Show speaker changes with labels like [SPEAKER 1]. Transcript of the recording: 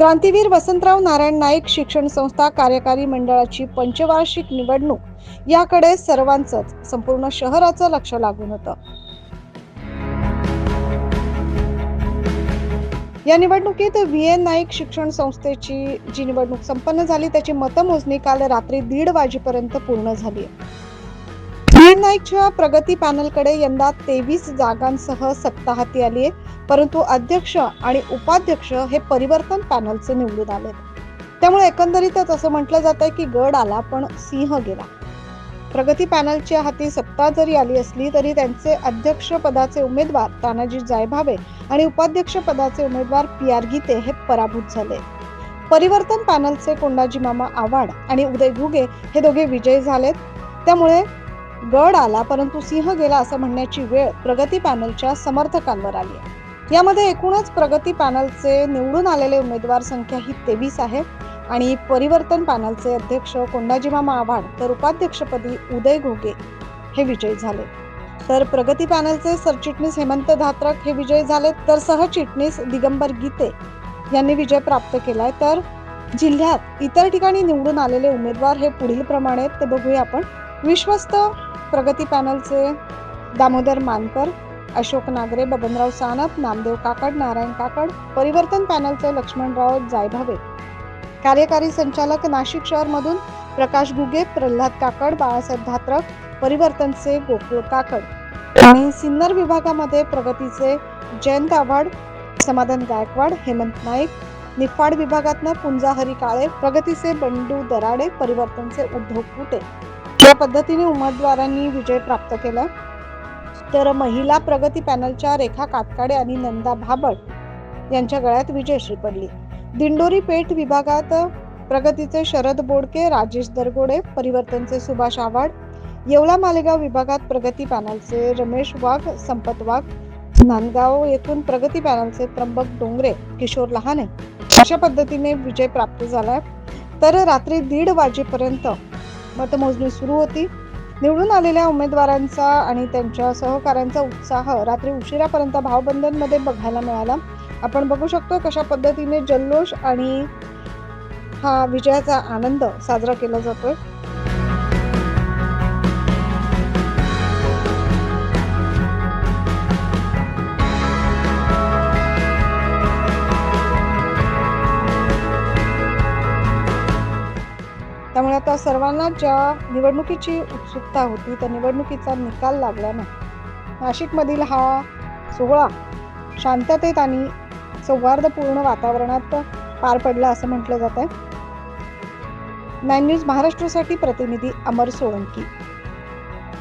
[SPEAKER 1] क्रांतीवीर वसंतराव नारायण नाईक शिक्षण संस्था कार्यकारी मंडळाची पंचवार्षिक निवडणूक. याकडे सर्वांचंच संपूर्ण शहराचं लक्ष लागून होतं. या निवडणुकीत व्ही एन नाईक शिक्षण संस्थेची जी निवडणूक संपन्न झाली त्याची मतमोजणी काल रात्री दीड वाजेपर्यंत पूर्ण झाली आहे. एन नाईकच्या प्रगती पॅनलकडे यंदा तेवीस जागांसह सत्ता हाती आली आहे परंतु अध्यक्ष आणि उपाध्यक्ष हे परिवर्तन पॅनलचे निवडून आले त्यामुळे एकंदरीतच असं म्हटलं जात आहे की गड आला पण सिंह गेला. प्रगती पॅनलच्या हाती सत्ता जरी आली असली तरी त्यांचे अध्यक्ष पदाचे उमेदवार तानाजी जायभावे आणि उपाध्यक्ष पदाचे उमेदवार पी आर गीते हे पराभूत झाले. परिवर्तन पॅनलचे कोंडाजी मामा आव्हाड आणि उदय घुगे हे दोघे विजयी झालेत. त्यामुळे गड आला परंतु सिंह गेला असं म्हणण्याची वेळ प्रगती पॅनलच्या समर्थकांवर आली आहे. यामध्ये एकूणच प्रगती पॅनलचे निवडून आलेले उमेदवार संख्या ही तेवीस आहे आणि परिवर्तन पॅनलचे अध्यक्ष कोंडाजीमामा आव्हाड तर उपाध्यक्षपदी उदय घोगे हे विजयी झाले. तर प्रगती पॅनलचे सरचिटणीस हेमंत धात्रक हे विजयी झाले तर सहचिटणीस दिगंबर गीते यांनी विजय प्राप्त केलाय. तर जिल्ह्यात इतर ठिकाणी निवडून आलेले उमेदवार हे पुढील प्रमाणे आहेत. ते बघूया आपण विश्वस्त प्रगती पॅनलचे दामोदर मानकर अशोक नागरे बबनराव सानप नामदेव काकड नारायण काकड परिवर्तन पॅनलचे लक्ष्मणराव जायभावे कार्यकारी संचालक नाशिक शहरमधून प्रकाश गुगे प्रल्हाद काकड बाळासाहेब धात्रक परिवर्तनचे गोकुळ काकड आणि सिन्नर विभागामध्ये प्रगतीचे जयंत आव्हाड समाधान गायकवाड हेमंत नाईक निफाड विभागातनं पुंजा हरी काळे प्रगतीचे बंडू दराडे परिवर्तनचे उद्धव कुटे या पद्धतीने उमेदवारांनी विजय प्राप्त केला. तर महिला प्रगती पॅनलच्या रेखा कातकाडे आणि नंदा भाबड यांच्या गळ्यात विजयश्री पडली दिंडोरी पेठ विभागात प्रगतीचे शरद बोडके राजेश दरगोडे परिवर्तनचे सुभाष आव्हाड येवला मालेगाव विभागात प्रगती पॅनलचे रमेश वाघ संपत वाघ नांदगाव येथून प्रगती पॅनलचे त्र्यंबक डोंगरे किशोर लहाने. अशा पद्धतीने विजय प्राप्त झालाय. तर रात्री दीड वाजेपर्यंत मतमोजणी सुरू होती. निवडून आलेल्या उमेदवारांचा आणि त्यांच्या सहकाऱ्यांचा उत्साह रात्री उशिरापर्यंत भावबंधनमध्ये बघायला मिळाला. आपण बघू शकतो कशा पद्धतीने जल्लोष आणि हा विजयाचा आनंद साजरा केला जातोय. त्यामुळे आता सर्वांना ज्या निवडणुकीची उत्सुकता होती त्या निवडणुकीचा निकाल लागल्यानं नाशिकमधील हा सोहळा शांततेत आणि सौहार्दपूर्ण वातावरणात पार पडला असं म्हटलं जात आहे नाईन न्यूज महाराष्ट्रासाठी प्रतिनिधी अमर सोळंकी.